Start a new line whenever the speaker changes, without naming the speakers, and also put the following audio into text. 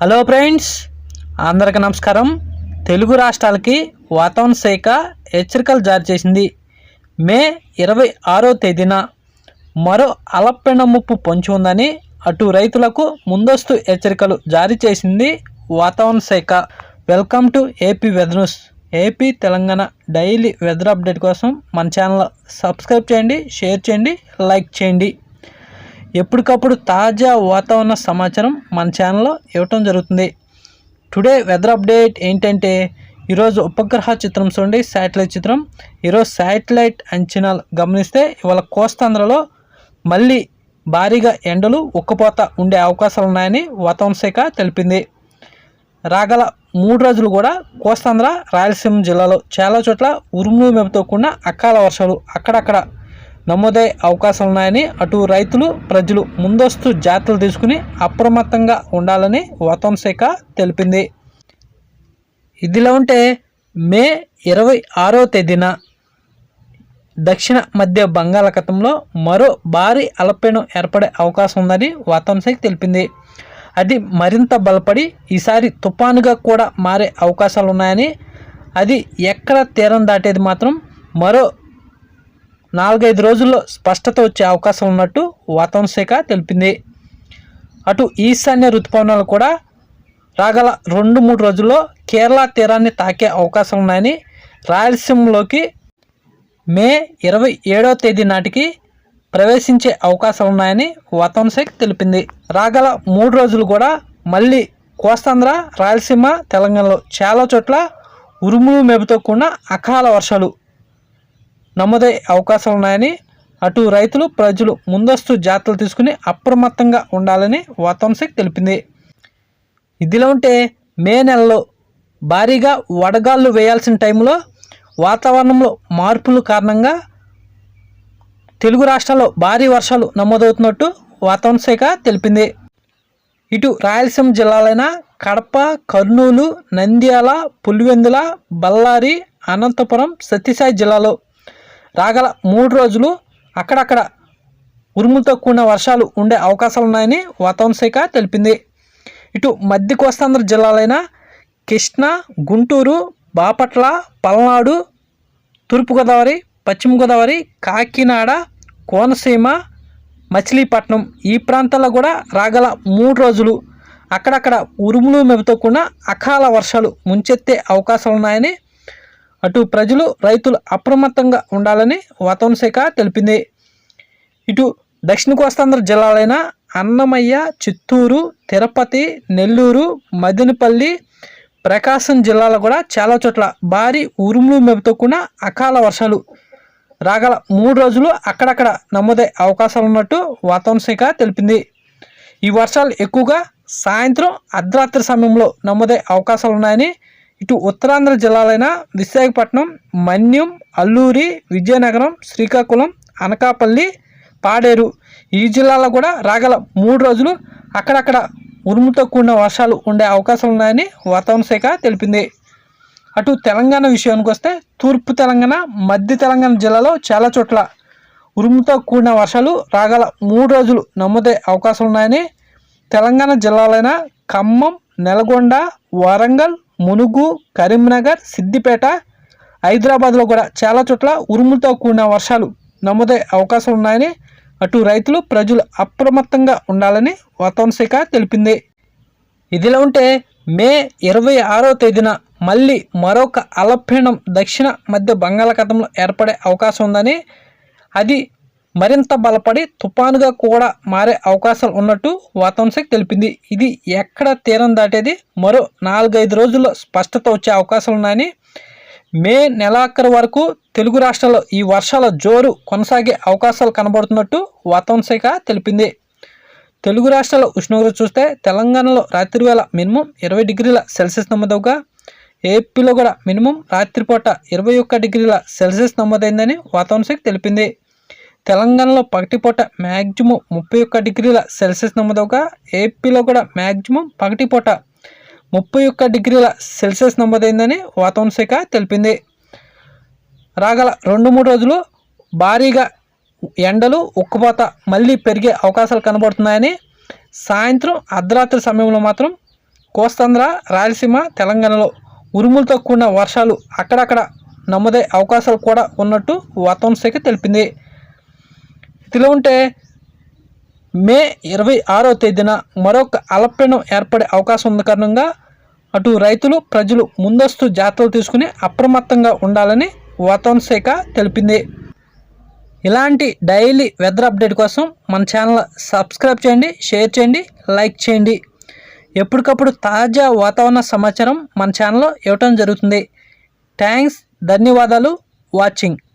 Hello friends అందరికి నమస్కారం. తెలుగు రాష్ట్రాలకి వాతావరణ శాఖ హెచ్చరికలు జారీ చేసింది. మే ఇరవై ఆరో తేదీన మరో అలప్పెండ ముప్పు పొంచి ఉందని అటు రైతులకు ముందస్తు హెచ్చరికలు జారీ చేసింది వాతావరణ శాఖ. Welcome to AP weather news AP Telangana daily weather update కోసం మన ఛానల్ సబ్స్క్రైబ్ చేయండి షేర్ చేయండి లైక్ చేయండి. ఎప్పటికప్పుడు తాజా వాతావరణ సమాచారం మన ఛానల్లో ఇవ్వటం జరుగుతుంది. టుడే వెదర్ అప్డేట్ ఏంటంటే ఈరోజు ఉపగ్రహ చిత్రం చూడండి శాటిలైట్ చిత్రం. ఈరోజు శాటిలైట్ అంచనాలు గమనిస్తే ఇవాళ కోస్తాంధ్రలో మళ్ళీ భారీగా ఎండలు ఉక్కపోత ఉండే అవకాశాలు ఉన్నాయని వాతావరణ శాఖ తెలిపింది. రాగల మూడు రోజులు కూడా కోస్తాంధ్ర రాయలసీమ జిల్లాలో చాలా చోట్ల ఉరుములు మెరుపుతో కూడిన అకాల వర్షాలు అక్కడక్కడ నమోదయ్యే అవకాశాలు ఉన్నాయని అటు రైతులు ప్రజలు ముందస్తు జాగ్రత్తలు తీసుకుని అప్రమత్తంగా ఉండాలని వాతావరణ శాఖ తెలిపింది. ఇదిలా ఉంటే మే ఇరవై ఆరో తేదీన దక్షిణ మధ్య బంగాళాఖాతంలో మరో భారీ అలపీడనం ఏర్పడే అవకాశం ఉందని వాతావరణ శాఖ తెలిపింది. అది మరింత బలపడి ఈసారి తుఫానుగా కూడా మారే అవకాశాలు ఉన్నాయని అది ఎక్కడ తీరం దాటేది మాత్రం మరో నాలుగైదు రోజుల్లో స్పష్టత వచ్చే అవకాశం ఉన్నట్టు వాతావరణ శాఖ తెలిపింది. అటు ఈశాన్య ఋతుపవనాలు కూడా రాగల రెండు మూడు రోజుల్లో కేరళ తీరాన్ని తాకే అవకాశం ఉన్నాయని రాయలసీమలోకి మే ఇరవై ఏడవ తేదీ నాటికి ప్రవేశించే అవకాశం ఉన్నాయని వాతావరణ శాఖ తెలిపింది. రాగల మూడు రోజులు కూడా మళ్ళీ కోస్తాంధ్ర రాయలసీమ తెలంగాణలో చాలా చోట్ల ఉరుములు మెబుతో కూడిన అకాల వర్షాలు నమోదయ్యే అవకాశాలు ఉన్నాయని అటు రైతులు ప్రజలు ముందస్తు జాగ్రత్తలు తీసుకుని అప్రమత్తంగా ఉండాలని వాతావరణ తెలిపింది. ఇదిలా ఉంటే మే నెలలో భారీగా వడగాళ్ళు వేయాల్సిన టైంలో వాతావరణంలో మార్పుల కారణంగా తెలుగు రాష్ట్రాల్లో భారీ వర్షాలు నమోదవుతున్నట్టు వాతావరణ శాఖ తెలిపింది. ఇటు రాయలసీమ జిల్లాలైన కడప కర్నూలు నంద్యాల పులివెందుల బళ్ళారి అనంతపురం సత్యసాయి జిల్లాలో రాగల మూడు రోజులు అక్కడక్కడ ఉరుములతో కూడిన వర్షాలు ఉండే అవకాశాలు ఉన్నాయని వాతావరణ శాఖ తెలిపింది. ఇటు మధ్య కోస్తాంధ్ర జిల్లాలైన కృష్ణా గుంటూరు బాపట్ల పల్నాడు తూర్పుగోదావరి పశ్చిమ గోదావరి కాకినాడ కోనసీమ మచిలీపట్నం ఈ ప్రాంతాల్లో కూడా రాగల మూడు రోజులు అక్కడక్కడ ఉరుములు మెరుపుతో కూడిన అకాల వర్షాలు ముంచెత్తే అవకాశాలు ఉన్నాయని అటు ప్రజలు రైతులు అప్రమత్తంగా ఉండాలని వాతావరణ శాఖ తెలిపింది. ఇటు దక్షిణ కోస్తాంధ్ర జిల్లాలైన అన్నమయ్య చిత్తూరు తిరుపతి నెల్లూరు మదనపల్లి ప్రకాశం జిల్లాలో కూడా చాలా చోట్ల భారీ ఉరుములు మెరుపుతో అకాల వర్షాలు. రాగల మూడు రోజులు అక్కడక్కడ నమోదయ్యే అవకాశాలు ఉన్నట్టు వాతావరణ శాఖ తెలిపింది. ఈ వర్షాలు ఎక్కువగా సాయంత్రం అర్ధరాత్రి సమయంలో నమోదే అవకాశాలు ఉన్నాయని ఇటు ఉత్తరాంధ్ర జిల్లాలైన విశాఖపట్నం మన్యం అల్లూరి విజయనగరం శ్రీకాకుళం అనకాపల్లి పాడేరు ఈ జిల్లాలో కూడా రాగల మూడు రోజులు అక్కడక్కడ ఉరుముతో కూడిన వర్షాలు ఉండే అవకాశం ఉన్నాయని వాతావరణ శాఖ తెలిపింది. అటు తెలంగాణ విషయానికి వస్తే తూర్పు తెలంగాణ మధ్య తెలంగాణ జిల్లాలో చాలా చోట్ల ఉరుముతో కూడిన వర్షాలు రాగల మూడు రోజులు నమ్మదే అవకాశం ఉన్నాయని తెలంగాణ జిల్లాలైన ఖమ్మం నల్గొండ వరంగల్ మునుగు కరీంనగర్ సిద్దిపేట హైదరాబాద్లో కూడా చాలా చోట్ల ఉరుములతో కూడిన వర్షాలు నమోదయ్యే అవకాశం ఉన్నాయని అటు రైతులు ప్రజలు అప్రమత్తంగా ఉండాలని వాతావరణ శాఖ తెలిపింది. ఇదిలా ఉంటే మే ఇరవై ఆరో తేదీన మళ్ళీ మరొక అలపీణం దక్షిణ మధ్య బంగాళాఖాతంలో ఏర్పడే అవకాశం ఉందని అది మరింత బలపడి తుఫానుగా కూడా మారే అవకాశాలు ఉన్నట్టు వాతావరణ శాఖ తెలిపింది. ఇది ఎక్కడ తీరం దాటేది? మరో నాలుగైదు రోజుల్లో స్పష్టత వచ్చే అవకాశాలు ఉన్నాయని మే నెలాఖరు వరకు తెలుగు రాష్ట్రాల్లో ఈ వర్షాల జోరు కొనసాగే అవకాశాలు కనబడుతున్నట్టు వాతావరణ శాఖ తెలిపింది. తెలుగు రాష్ట్రాల ఉష్ణోగ్రత చూస్తే తెలంగాణలో రాత్రి వేళ మినిమం ఇరవై డిగ్రీల సెల్సియస్ నమోదవుగా ఏపీలో కూడా మినిమం రాత్రిపూట ఇరవై ఒక్క డిగ్రీల సెల్సియస్ నమోదైందని వాతావరణ శాఖ తెలిపింది. తెలంగాణలో పగటిపూట మ్యాక్సిమం ముప్పై ఒక్క డిగ్రీల సెల్సియస్ నమోదవగా ఏపీలో కూడా మ్యాక్సిమం పగటిపూట ముప్పై ఒక్క డిగ్రీల సెల్సియస్ నమోదైందని వాతావరణ శాఖ తెలిపింది. రాగల రెండు మూడు రోజులు భారీగా ఎండలు ఉక్కుపోత మళ్ళీ పెరిగే అవకాశాలు కనబడుతున్నాయని సాయంత్రం అర్ధరాత్రి సమయంలో మాత్రం కోస్తాంధ్ర రాయలసీమ తెలంగాణలో ఉరుములతో కూడిన వర్షాలు అక్కడక్కడ నమోదయ్యే అవకాశాలు కూడా ఉన్నట్టు వాతావరణ శాఖ తెలిపింది. ఇదిలో ఉంటే మే ఇరవై ఆరో తేదీన మరొక అలపీడనం ఏర్పడే అవకాశం ఉన్న కారణంగా అటు రైతులు ప్రజలు ముందస్తు జాగ్రత్తలు తీసుకుని అప్రమత్తంగా ఉండాలని వాతావరణ శాఖ తెలిపింది. ఇలాంటి డైలీ వెదర్ అప్డేట్ కోసం మన ఛానల్ సబ్స్క్రైబ్ చేయండి షేర్ చేయండి లైక్ చేయండి. ఎప్పటికప్పుడు తాజా వాతావరణ సమాచారం మన ఛానల్లో ఇవ్వటం జరుగుతుంది. థ్యాంక్స్ ధన్యవాదాలు వాచింగ్.